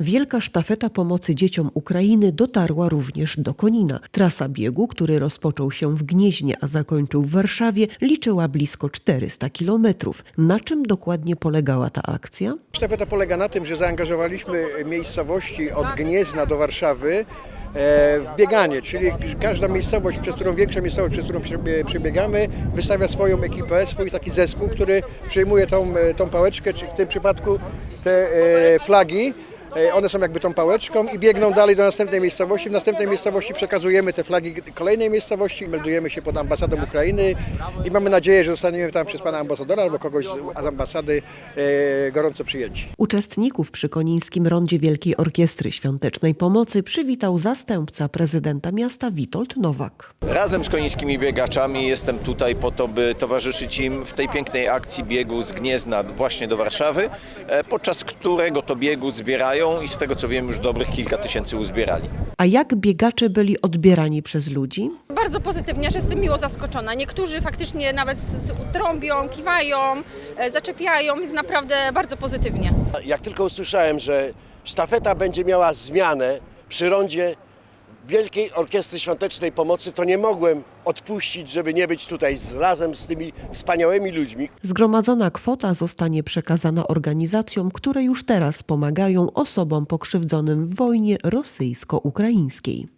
Wielka sztafeta pomocy dzieciom Ukrainy dotarła również do Konina. Trasa biegu, który rozpoczął się w Gnieźnie, a zakończył w Warszawie, liczyła blisko 400 kilometrów. Na czym dokładnie polegała ta akcja? Sztafeta polega na tym, że zaangażowaliśmy miejscowości od Gniezna do Warszawy e, w bieganie, czyli każda miejscowość, przez którą większa miejscowość, przez którą przebie- przebiegamy, wystawia swoją ekipę, swój taki zespół, który przejmuje tą, e, tą pałeczkę, czy w tym przypadku te e, flagi. E, One są jakby tą pałeczką i biegną dalej do następnej miejscowości. W następnej miejscowości przekazujemy te flagi kolejnej miejscowości, meldujemy się pod ambasadą Ukrainy i mamy nadzieję, że zostaniemy tam przez pana ambasadora albo kogoś z z ambasady e, gorąco przyjęci. Uczestników przy Konińskim Rondzie Wielkiej Orkiestry Świątecznej Pomocy przywitał zastępca prezydenta miasta Witold Nowak. Razem z konińskimi biegaczami jestem tutaj po to, by towarzyszyć im w tej pięknej akcji biegu z Gniezna właśnie do Warszawy, e, podczas którego to biegu zbierają i z tego co wiem już dobrych kilka tysięcy uzbierali. A jak biegacze byli odbierani przez ludzi? Bardzo pozytywnie, że jestem miło zaskoczona. Niektórzy faktycznie nawet z- z- trąbią, kiwają, e, zaczepiają, więc naprawdę bardzo pozytywnie. Jak tylko usłyszałem, że sztafeta będzie miała zmianę przy rondzie Wielkiej Orkiestry Świątecznej Pomocy, to nie mogłem odpuścić, żeby nie być tutaj z, razem z tymi wspaniałymi ludźmi, Zgromadzona kwota zostanie przekazana organizacjom, które już teraz pomagają osobom pokrzywdzonym w wojnie rosyjsko-ukraińskiej.